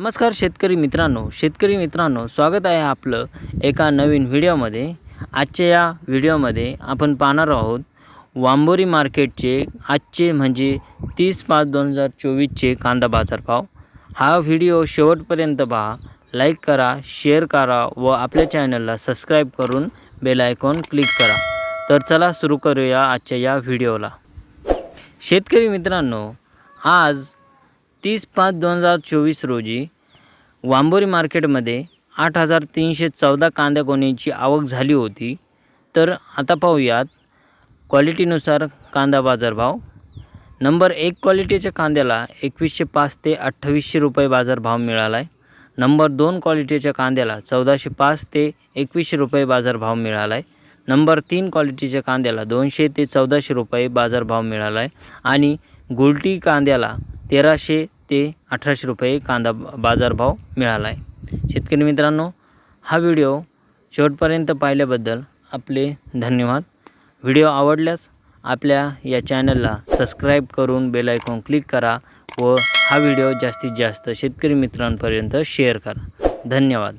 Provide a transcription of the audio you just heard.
नमस्कार शेतकरी मित्रांनो शेतकरी मित्रांनो स्वागत आहे आपलं एका नवीन व्हिडिओमध्ये. आजच्या या व्हिडिओमध्ये आपण पाहणार आहोत वांबोरी मार्केटचे आजचे म्हणजे तीस पाच दोन हजार चोवीसचे कांदा बाजारभाव. हा व्हिडिओ शेवटपर्यंत पहा लाईक करा शेअर करा व आपल्या चॅनलला सबस्क्राईब करून बेल आयकॉन क्लिक करा. तर चला सुरू करूया आजच्या या व्हिडिओला. शेतकरी मित्रांनो आज तीस पाच दोन हजार चोवीस रोजी वांबोरी मार्केटमध्ये आठ हजार तीनशे चौदा कांदा गोणीची आवक झाली होती. तर आता पाहूयात क्वालिटीनुसार कांदा बाजारभाव. नंबर एक क्वालिटीच्या कांद्याला एकवीसशे पाच ते अठ्ठावीसशे रुपये बाजारभाव मिळाला आहे नंबर दोन क्वालिटीच्या कांद्याला चौदाशे पाच ते एकवीसशे रुपये बाजारभाव मिळाला आहे नंबर तीन क्वालिटीच्या कांद्याला दोनशे ते चौदाशे रुपये बाजारभाव मिळाला आहे आणि गुलटी कांद्याला तेराशे ते अठराशे रुपये कांदा बाजारभाव मिळाला आहे शेतकरी मित्रांनो हा व्हिडिओ शेवटपर्यंत पाहिल्याबद्दल आपले धन्यवाद. व्हिडिओ आवडल्यास आपल्या या चॅनलला सबस्क्राईब करून बेलायकॉन क्लिक करा व हा व्हिडिओ जास्तीत जास्त शेतकरी मित्रांपर्यंत शेअर करा. धन्यवाद.